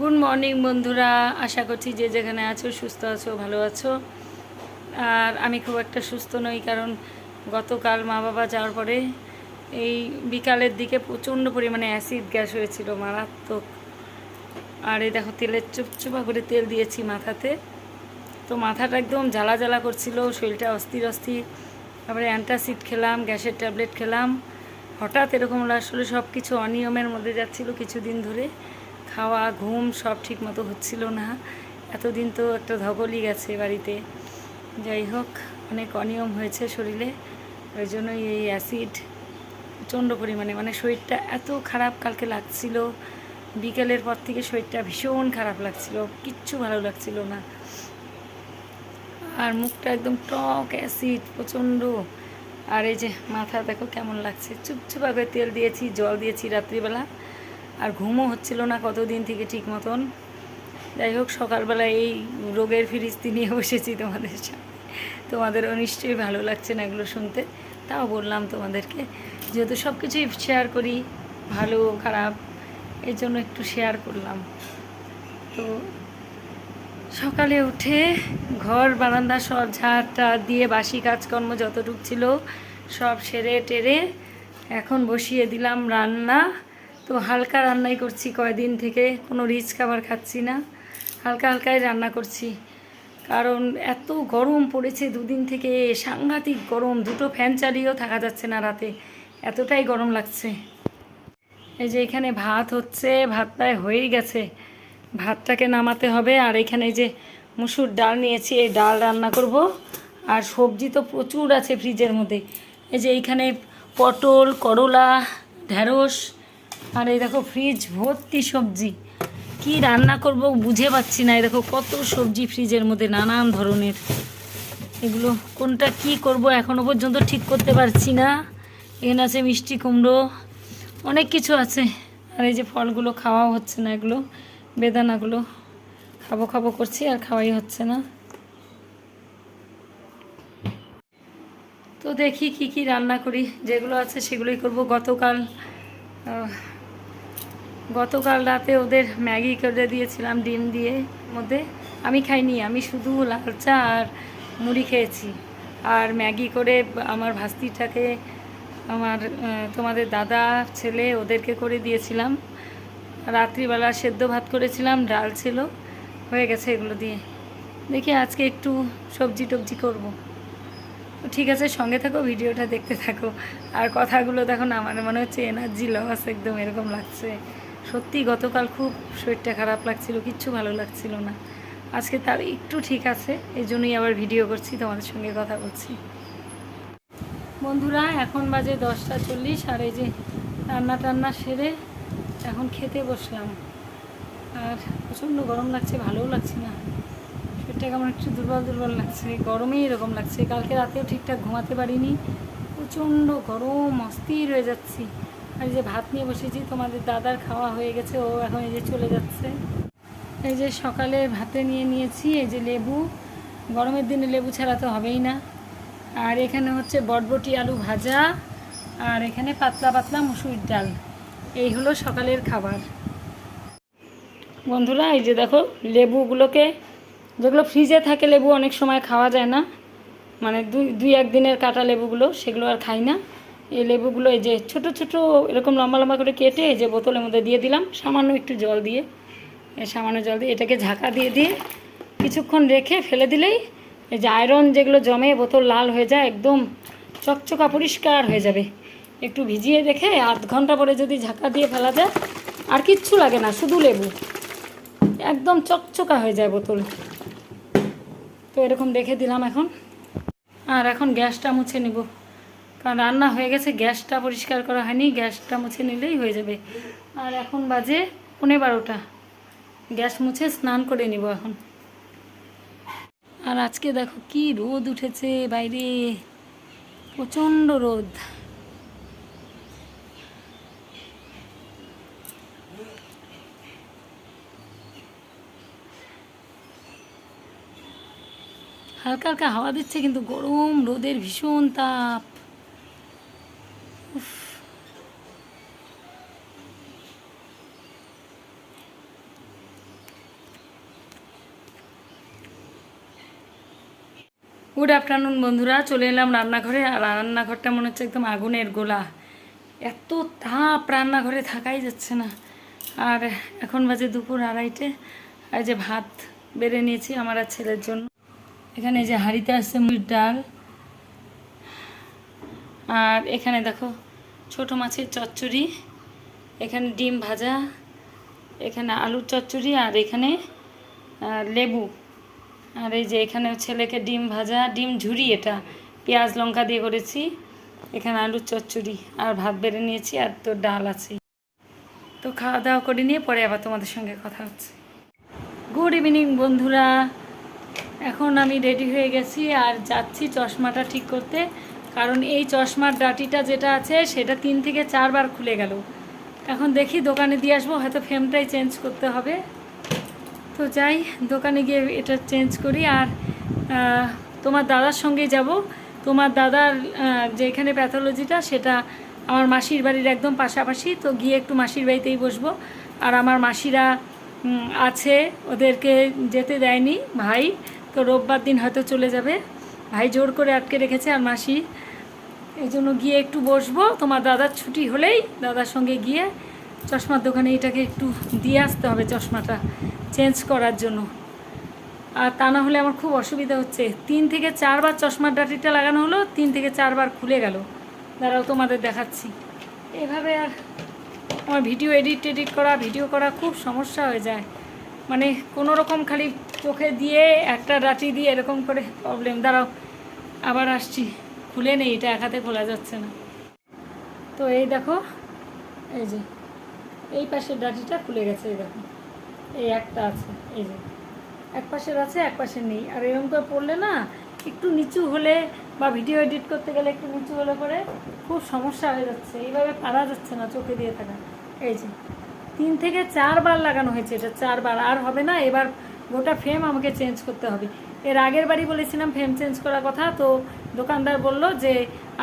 Good morning বন্ধুরা। আশা করছি যে যেখানে আছো, সুস্থ আছো, ভালো আছো। আর আমি খুব একটা সুস্থ নই, কারণ গতকাল মা বাবা যাওয়ার পরে এই বিকালের দিকে প্রচণ্ড পরিমাণে অ্যাসিড গ্যাস হয়েছিল মারাত্মক। আর এই দেখো, তেলের চুপচুপা করে তেল দিয়েছি মাথাতে। তো মাথাটা একদম জ্বালা জ্বালা করছিল, শরীরটা অস্থির অস্থির। তারপরে অ্যান্টাসিড খেলাম, গ্যাসের ট্যাবলেট খেলাম। হঠাৎ এরকম আসলে সব কিছু অনিয়মের মধ্যে যাচ্ছিল কিছুদিন ধরে। খাওয়া, ঘুম সব ঠিক মতো হচ্ছিল না। এতদিন তো একটা ধকলই গেছে বাড়িতে। যাই হোক, অনেক অনিয়ম হয়েছে শরীরে। ওই জন্যই এই অ্যাসিড প্রচণ্ড পরিমাণে মানে শরীরটা এত খারাপ কালকে লাগছিল। বিকেলের পর থেকে শরীরটা ভীষণ খারাপ লাগছিল, কিচ্ছু ভালো লাগছিল না। আর মুখটা একদম টক অ্যাসিড, প্রচণ্ড। আর এই যে মাথা, দেখো কেমন লাগছে। চুপচুপা করে তেল দিয়েছি, জল দিয়েছি রাত্রিবেলা। আর ঘুমও হচ্ছিল না কতদিন থেকে ঠিক মতন। যাই হোক সকালবেলা এই রোগের ফিরিস্তি নিয়ে বসেছি তোমাদের সামনে। তোমাদেরও নিশ্চয়ই ভালো লাগছে না এগুলো শুনতে। তাও বললাম তোমাদেরকে, যেহেতু সব কিছুই শেয়ার করি, ভালো, খারাপ এই জন্য একটু শেয়ার করলাম। তো সকালে উঠে ঘর, বারান্দা, সব ঝাড়টা দিয়ে বাসি কাজকর্ম যতটুক ছিল সব সেরে টেরে এখন বসিয়ে দিলাম রান্না। তো হালকা রান্নাই করছি কয়দিন থেকে, কোনো রিচ খাবার খাচ্ছি না। হালকা হালকাই রান্না করছি। কারণ এত গরম পড়েছে দুদিন থেকে, সাংঘাতিক গরম, দুটো ফ্যান চালিয়েও থাকা যাচ্ছে না রাতে, এতটাই গরম লাগছে। এই যে এখানে ভাত হচ্ছে, ভাত প্রায় হয়েই গেছে। ভাতটাকে নামাতে হবে, আর এখানে যে মুসুর ডাল নিয়েছি, এই ডাল রান্না করব। আর সবজি তো প্রচুর আছে ফ্রিজের মধ্যে। এই যে এইখানে পটল, করলা, ঢেঁড়স আর এই দেখো ফ্রিজ ভর্তি সবজি। কি রান্না করব বুঝে পাচ্ছি না। এই দেখো কত সবজি ফ্রিজের মধ্যে নানান ধরনের। এগুলো কোনটা কি করব এখনও পর্যন্ত ঠিক করতে পারছি না। এখানে আছে মিষ্টি কুমড়ো, অনেক কিছু আছে। আর এই যে ফলগুলো খাওয়াও হচ্ছে না এগুলো, বেদানাগুলো খাব খাব করছি, আর খাওয়াই হচ্ছে না। তো দেখি কি কি রান্না করি, যেগুলো আছে সেগুলোই করব। গতকাল গতকাল রাতে ওদের ম্যাগি করে দিয়েছিলাম ডিম দিয়ে, মধ্যে আমি খাইনি, আমি শুধু লাল চা আর মুড়ি খেয়েছি। আর ম্যাগি করে আমার ভাস্তিটাকে, আমার তোমাদের দাদা ছেলে ওদেরকে করে দিয়েছিলাম। রাত্রিবেলা সেদ্ধ ভাত করেছিলাম, ডাল ছিল, হয়ে গেছে এগুলো দিয়ে। দেখি আজকে একটু সবজি টবজি করব। ঠিক আছে, সঙ্গে থাকো, ভিডিওটা দেখতে থাকো। আর কথাগুলো দেখো আমার মনে হচ্ছে এনার্জি লস একদম এরকম লাগছে। সত্যি গতকাল খুব শরীরটা খারাপ লাগছিল, কিচ্ছু ভালো লাগছিল না। আজকে তার একটু ঠিক আছে, এই জন্যই আবার ভিডিও করছি, তোমাদের সঙ্গে কথা বলছি। বন্ধুরা, এখন বাজে দশটা চল্লিশ, আর এই যে রান্না টান্না সেরে এখন খেতে বসলাম। আর প্রচণ্ড গরম লাগছে, ভালোও লাগছে না। শরীরটা কেমন একটু দুর্বল দুর্বল লাগছে, গরমেই এরকম লাগছে। কালকে রাতেও ঠিকঠাক ঘুমাতে পারিনি, প্রচণ্ড গরম, অস্থির হয়ে যাচ্ছি। এই যে ভাত নিয়ে বসেছি, তোমাদের দাদার খাওয়া হয়ে গেছে, ও এখন এই যে চলে যাচ্ছে। এই যে সকালে ভাতে নিয়ে নিয়েছি, এই যে লেবু। গরমের দিনে লেবু ছাড়া তো হবেই না। আর এখানে হচ্ছে বটবটি আলু ভাজা, আর এখানে পাতলা পাতলা মুসুর ডাল। এই হলো সকালের খাবার। বন্ধুরা, এই যে দেখো, লেবুগুলোকে, যেগুলো ফ্রিজে থাকে, লেবু অনেক সময় খাওয়া যায় না। মানে দুই দুই এক দিনের কাটা লেবুগুলো, সেগুলো আর খাই না। এই লেবুগুলো এই যে ছোট ছোট এরকম লম্বা লম্বা করে কেটে এই যে বোতলের মধ্যে দিয়ে দিলাম, সামান্য একটু জল দিয়ে। সামান্য জল দিয়ে এটাকে ঝাঁকা দিয়ে দিয়ে কিছুক্ষণ রেখে ফেলে দিলেই এই যে আয়রন যেগুলো জমে বোতল লাল হয়ে যায়, একদম চকচকা পরিষ্কার হয়ে যাবে। একটু ভিজিয়ে রেখে আধ ঘণ্টা পরে যদি ঝাঁকা দিয়ে ফেলা যায়, আর কিচ্ছু লাগে না, শুধু লেবু। একদম চকচকা হয়ে যায় বোতল। তো এরকম রেখে দিলাম এখন। আর এখন গ্যাসটা মুছে নিব। কারণ রান্না হয়ে গেছে, গ্যাসটা পরিষ্কার করা হয়নি, গ্যাসটা মুছে নিলেই হয়ে যাবে। আর এখন বাজে পনেরো বারোটা। গ্যাস মুছে স্নান করে নিব এখন। আর আজকে দেখো কি রোদ উঠেছে বাইরে। প্রচণ্ড রোদ। হালকা হালকা হাওয়া দিচ্ছে, কিন্তু গরম, রোদের ভীষণ তাপ। গুড আফটারনুন বন্ধুরা। চলে এলাম রান্নাঘরে। আর রান্নাঘরটা মনে হচ্ছে একদম আগুনের গোলা। এত তাপ রান্নাঘরে থাকাই যাচ্ছে না। আর এখন বাজে দুপুর আড়াইটে। আর যে ভাত বেড়ে নিয়েছি আমার আর ছেলের জন্য। এখানে যে হাঁড়িতে আসছে মুড়ির ডাল। আর এখানে দেখো, ছোট মাছের চচ্চড়ি। এখানে ডিম ভাজা। এখানে আলুর চচ্চড়ি। আর এখানে লেবু। আর এই যে এখানে ছেলেকে ডিম ভাজা, ডিম ঝুরি এটা। পেঁয়াজ, লঙ্কা দিয়ে করেছি। এখানে আলুর চচ্চড়ি আর ভাত বেড়ে নিয়েছি আর তো ডাল আছে। তো খাওয়া দাওয়া করে নিয়ে পরে আবার তোমাদের সঙ্গে কথা হচ্ছে। গুড ইভিনিং বন্ধুরা। এখন আমি রেডি হয়ে গেছি আর যাচ্ছি চশমাটা ঠিক করতে। কারণ এই চশমার ডাটিটা যেটা আছে সেটা তিন থেকে চারবার খুলে গেল। এখন দেখি দোকানে দিয়ে আসব, হয়তো ফ্রেমটাই চেঞ্জ করতে হবে। তো যাই দোকানে গিয়ে এটা চেঞ্জ করি আর তোমার দাদার সঙ্গেই যাব। তোমার দাদার আহ, যে এখানে প্যাথোলজিটা সেটা আমার মাসির বাড়ির একদম পাশাপাশি তো গিয়ে একটু মাসির বাড়িতেই বসবো। আর আমার মাসিরা আছে ওদেরকে যেতে দেয়নি ভাই তো রোববার দিন হয়তো চলে যাবে। ভাই জোর করে আটকে রেখেছে আর মাসি। এই জন্য গিয়ে একটু বসবো। তোমার দাদার ছুটি হলেই দাদার সঙ্গে গিয়ে চশমার দোকানে এটাকে একটু দিয়ে আসতে হবে চশমাটা। করার জন্য। আর তা না হলে আমার খুব অসুবিধা হচ্ছে। তিন থেকে চারবার চশমার ডাটিটা লাগানো হলো, তিন থেকে চারবার খুলে গেল। দাঁড়াও তোমাদের দেখাচ্ছি। এভাবে আর আমার ভিডিও এডিট টেডিট করা, ভিডিও করা খুব সমস্যা হয়ে যায়। মানে কোনো রকম খালি চোখে দিয়ে একটা ডাটি দিয়ে এরকম করে প্রবলেম দাঁড়াও, আবার আসছি। খুলে নেই, এটা এক হাতে খোলা যাচ্ছে না। তো এই দেখো, এই যে, এই পাশের ডাটিটা খুলে গেছে, এই দেখো। এই একটা আছে, এই যে। এক পাশের আছে, এক পাশের নেই। আর এরকম করে পড়লে না, একটু নিচু হলে বা ভিডিও এডিট করতে গেলে একটু নিচু হলে পরে খুব সমস্যা হয়ে যাচ্ছে। এইভাবে পারা যাচ্ছে না চোখে দিয়ে থাকা। এই যে, তিন থেকে চারবার লাগানো হয়েছে এটা চারবার আর হবে না, এবার গোটা ফ্রেম আমাকে চেঞ্জ করতে হবে। এর আগের বাড়ি বলেছিলাম ফ্রেম চেঞ্জ করার কথা, তো দোকানদার বলল যে,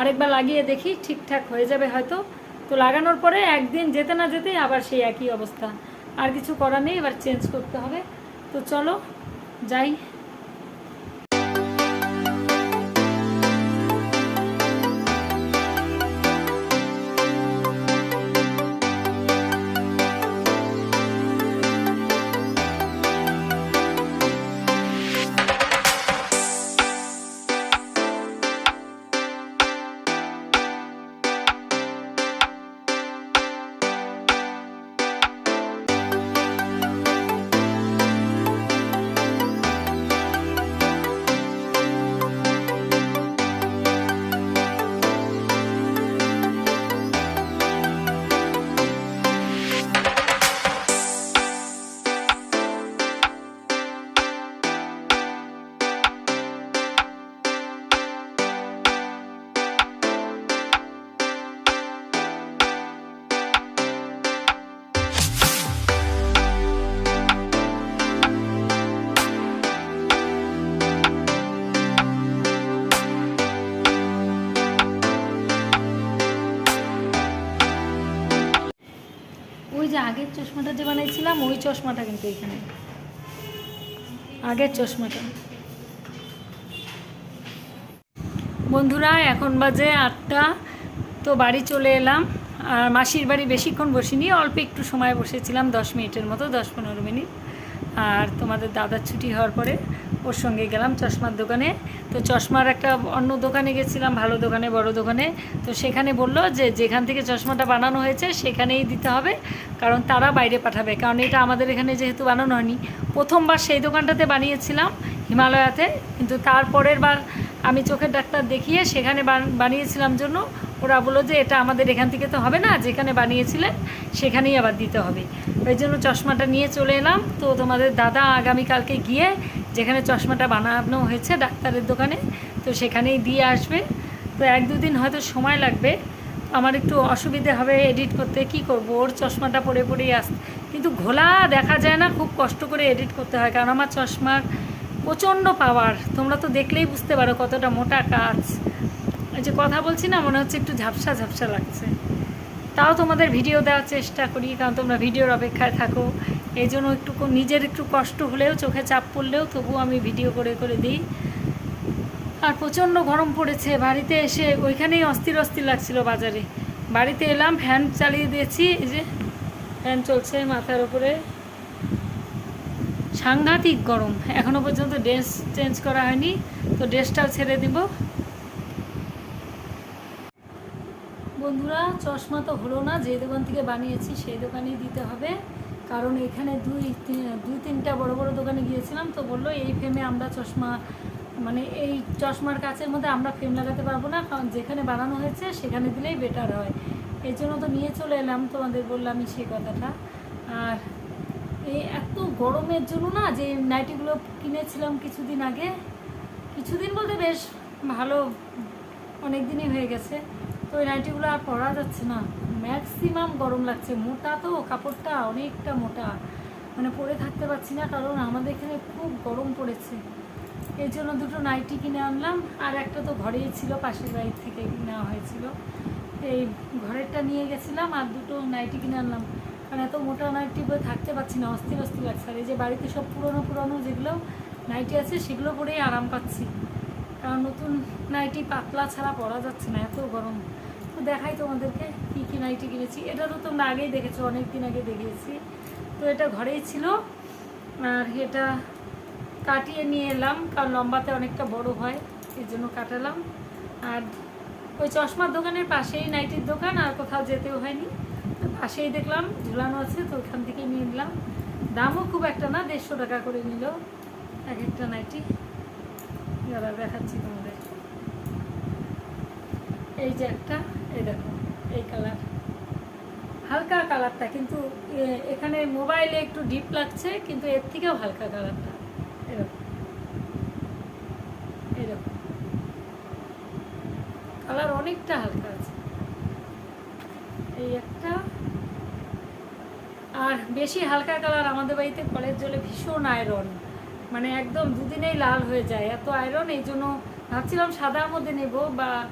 আরেকবার লাগিয়ে দেখি, ঠিকঠাক হয়ে যাবে হয়তো। তো লাগানোর পরে একদিন যেতে না যেতেই আবার সেই একই অবস্থা। আর কিছু করার নেই এবার চেঞ্জ করতে হবে। তো চলো যাই। চশমাটা যে বানিয়েছিলাম ওই চশমাটা কিন্তু এখানে। আগের চশমাটা। বন্ধুরা, এখন বাজে আটটা। তো বাড়ি চলে এলাম। আর মাসির বাড়ি বেশিক্ষণ বসিনি, অল্প একটু সময় বসেছিলাম, দশ মিনিটের মতো, দশ পনেরো মিনিট। আর তোমাদের দাদার ছুটি হওয়ার পরে ওর সঙ্গে গেলাম চশমার দোকানে। তো চশমার একটা অন্য দোকানে গেছিলাম, ভালো দোকানে, বড় দোকানে। তো সেখানে বলল যে যেখান থেকে চশমাটা বানানো হয়েছে সেখানেই দিতে হবে, কারণ তারা বাইরে পাঠাবে। কারণ এটা আমাদের এখানে যেহেতু বানানো হয়নি। প্রথমবার সেই দোকানটাতে বানিয়েছিলাম হিমালয়াতে, কিন্তু তারপরের বার আমি চোখের ডাক্তার দেখিয়ে সেখানে বান- বানিয়েছিলাম জন্য। ওরা বলল যে এটা আমাদের এখান থেকে তো হবে না, যেখানে বানিয়েছিলেন সেখানেই আবার দিতে হবে। ওই জন্য চশমাটা নিয়ে চলে এলাম। তো তোমাদের দাদা আগামীকালকে গিয়ে যেখানে চশমাটা বানানো হয়েছে ডাক্তারের দোকানে, তো সেখানেই দিয়ে আসবে। তো এক দুদিন হয়তো সময় লাগবে। আমার একটু অসুবিধে হবে এডিট করতে, কি করব? ওর চশমাটা পরে পরেই আস কিন্তু ঘোলা দেখা যায় না, খুব কষ্ট করে এডিট করতে হয়। কারণ আমার চশমার প্রচণ্ড পাওয়ার তোমরা তো দেখলেই বুঝতে পারো কতটা মোটা কাজ। এই যে কথা বলছি না, মনে হচ্ছে একটু ঝাপসা ঝাপসা লাগছে। তাও তোমাদের ভিডিও দেওয়ার চেষ্টা করি, কারণ তোমরা ভিডিওর অপেক্ষায় থাকো। এই জন্য একটু নিজের একটু কষ্ট হলেও, চোখে চাপ পড়লেও তবুও আমি ভিডিও করে করে দিই। আর প্রচণ্ড গরম পড়েছে, বাড়িতে এসে ওইখানেই অস্থির অস্থির লাগছিল বাজারে। বাড়িতে এলাম ফ্যান চালিয়ে দিয়েছি, এই যে ফ্যান চলছে মাথার উপরে। সাংঘাতিক গরম। এখনও পর্যন্ত ড্রেস চেঞ্জ করা হয়নি, তো ড্রেসটাও ছেড়ে দিব। বন্ধুরা, চশমা তো হলো না, যে দোকান থেকে বানিয়েছি সেই দোকানেই দিতে হবে। কারণ এখানে দুই দুই তিনটা বড় বড় দোকানে গিয়েছিলাম, তো বলল এই ফ্রেমে আমরা চশমা মানে এই চশমার কাছের মধ্যে আমরা ফ্রেম লাগাতে পারব না, কারণ যেখানে বানানো হয়েছে সেখানে দিলেই বেটার হয়। এই জন্য তো নিয়ে চলে এলাম, তোমাদের বললামই সেই কথাটা। আর এই এত গরমের জন্য না, যে নাইটিগুলো কিনেছিলাম কিছুদিন আগে, কিছুদিন বলতে বেশ ভালো অনেক দিনই হয়ে গেছে, তো ওই নাইটিগুলো আর পরা যাচ্ছে না। ম্যাক্সিমাম গরম লাগছে, মোটা তো, কাপড়টা অনেকটা মোটা। মানে পরে থাকতে পারছি না, কারণ আমাদের এখানে খুব গরম পড়েছে। এই জন্য দুটো নাইটি কিনে আনলাম, আর একটা তো ঘরেই ছিল, পাশের বাড়ির থেকে নেওয়া হয়েছিল। এই ঘরেরটা নিয়ে গেছিলাম, আর দুটো নাইটি কিনে আনলাম। কারণ এত মোটা নাইটি পরে থাকতে পারছি না, অস্থির অস্থির লাগছে। আর এই যে বাড়িতে সব পুরনো পুরনো যেগুলো নাইটি আছে, সেগুলো পরেই আরাম পাচ্ছি। কারণ নতুন নাইটি পাতলা ছাড়া পরা যাচ্ছে না, এত গরম। তো দেখাই তোমাদেরকে কী কী নাইটি কিনেছি। এটা তো তোমরা আগেই দেখেছ অনেক দিন আগে দেখিয়েছি। তো এটা ঘরেই ছিল। আর এটা কাটিয়ে নিয়ে এলাম, কারণ লম্বাতে অনেকটা বড় হয়, এর জন্য কাটালাম। আর ওই চশমার দোকানের পাশেই নাইটির দোকান, আর কোথাও যেতেও হয়নি। পাশেই দেখলাম, ঝুলানো আছে, তো ওখান থেকে নিয়ে নিলাম। দামও খুব একটা না, দেড়শো টাকা করে নিল। এক একটা নাইটি। দাদা দেখাচ্ছি তোমাদের। এই যে একটা, এই দেখো, এই কালার। হালকা কালারটা, কিন্তু এখানে মোবাইলে একটু ডিপ লাগছে, কিন্তু এর থেকেও হালকা কালারটা। এরকম এরকম কালার অনেকটা হালকা। একটা। আর বেশি হালকা কালার আমাদের বাড়িতে কলের জলে ভীষণ আয়রন মানে একদম দুদিনেই লাল হয়ে যায়। এত আয়রন এই জন্য ভাবছিলাম সাদার মধ্যে নেব বা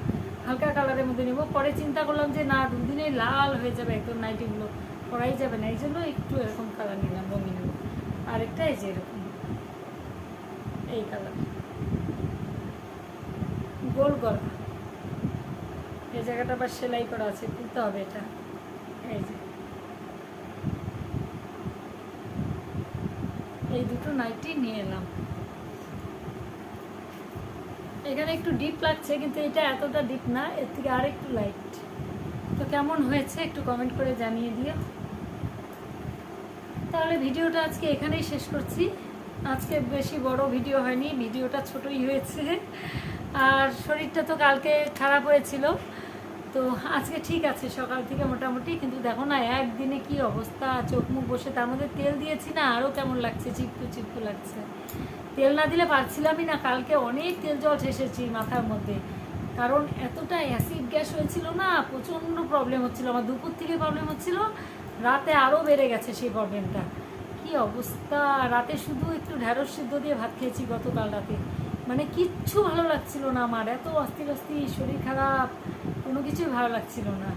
হালকা কালারের মধ্যে নেব। পরে চিন্তা করলাম যে, না, দুদিনেই লাল হয়ে যাবে একদম নাইটিগুলো পরাই যাবে না। এই জন্য একটু এরকম কালার নিলাম, রঙিন আরেকটা এই যে এরকম। এই কালার। গোল গলা। এই জায়গাটা আবার সেলাই করা আছে, খুলতে হবে এটা। এই দুটো নাইটি নিয়ে এলাম। এখানে একটু ডিপ লাগছে, কিন্তু এটা এতটা ডিপ না, এর থেকে আর একটু লাইট তো কেমন হয়েছে একটু কমেন্ট করে জানিয়ে দিও। তাহলে ভিডিওটা আজকে এখানেই শেষ করছি। আজকে বেশি বড় ভিডিও হয়নি, ভিডিওটা ছোটই হয়েছে। আর শরীরটা তো কালকে খারাপ হয়েছিল। তো আজকে ঠিক আছে, সকাল থেকে মোটামুটি। কিন্তু দেখো না, একদিনে কি অবস্থা, চোখ মুখ বসে, তার মধ্যে তেল দিয়েছি না আরও কেমন লাগছে, চিপকু চিপকু লাগছে। তেল না দিলে পারছিলামই না, কালকে অনেক তেল জল শেষেছি মাথার মধ্যে। কারণ এতটা অ্যাসিড গ্যাস হয়েছিল না, প্রচণ্ড প্রবলেম হচ্ছিল, আমার দুপুর থেকে প্রবলেম হচ্ছিল, রাতে আরও বেড়ে গেছে সেই প্রবলেমটা কি অবস্থা, রাতে শুধু একটু ঢ্যাঁড়স সিদ্ধ দিয়ে ভাত খেয়েছি গতকাল রাতে। মানে কিচ্ছু ভালো লাগছিল না আমার, এত অস্থির অস্থির, শরীর খারাপ। কোনো কিছুই ভালো লাগছিল না।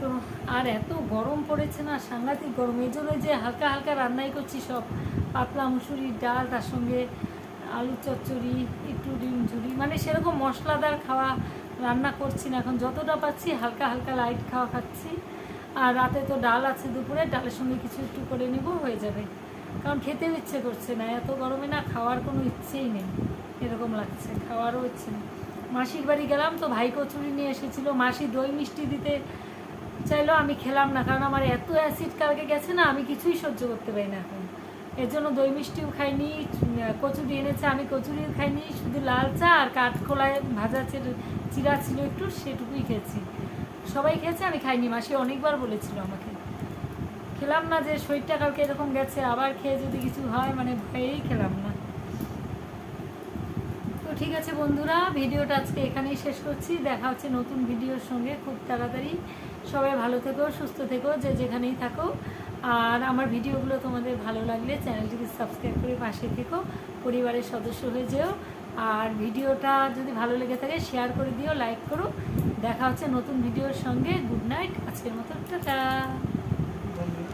তো আর এত গরম পড়েছে না, সাংঘাতিক গরম। এই জন্য যে হালকা হালকা রান্নাই করছি সব। পাতলা মুসুরির ডাল, তার সঙ্গে আলু চচ্চড়ি, একটু ডিম ঝুড়ি মানে সেরকম মশলাদার খাওয়া রান্না করছি না। এখন যতটা পাচ্ছি হালকা হালকা লাইট খাওয়া খাচ্ছি। আর রাতে তো ডাল আছে দুপুরে, ডালের সঙ্গে কিছু একটু করে নিব, হয়ে যাবে। কারণ খেতেও ইচ্ছে করছে না, এত গরমে না খাওয়ার কোনো ইচ্ছেই নেই। এরকম লাগছে, খাওয়ারও ইচ্ছে নেই। মাসির বাড়ি গেলাম তো ভাই কচুরি নিয়ে এসেছিল। মাসি দই মিষ্টি দিতে চাইলো, আমি খেলাম না, কারণ আমার এত অ্যাসিড কালকে গেছে না, আমি কিছুই সহ্য করতে পারি না এখন। এর জন্য দই মিষ্টিও খাইনি, কচুরি এনেছে, আমি কচুরিও খাইনি, শুধু লাল চা আর কাঠখোলায় ভাজা চির- ছিল একটু, সেটুকুই খেয়েছি। সবাই খেয়েছে, আমি খাইনি, মাসি অনেকবার বলেছিল আমাকে। খেলাম না যে শরীরটা কালকে এরকম গেছে, আবার খেয়ে যদি কিছু হয় মানে ভয়েই খেলাম না। ঠিক আছে বন্ধুরা, ভিডিওটা আজকে এখানেই শেষ করছি। দেখা হচ্ছে নতুন ভিডিওর সঙ্গে খুব তাড়াতাড়ি। সবাই ভালো থেকো, সুস্থ থেকো, যে যেখানেই থাকো। আর আমার ভিডিওগুলো তোমাদের ভালো লাগলে চ্যানেলটিকে সাবস্ক্রাইব করে পাশে থেকো, পরিবারের সদস্য হয়ে যেও। আর ভিডিওটা যদি ভালো লেগে থাকে, শেয়ার করে দিও, লাইক করো। দেখা হচ্ছে নতুন ভিডিওর সঙ্গে। গুড নাইট, আজকের মতো টাটা।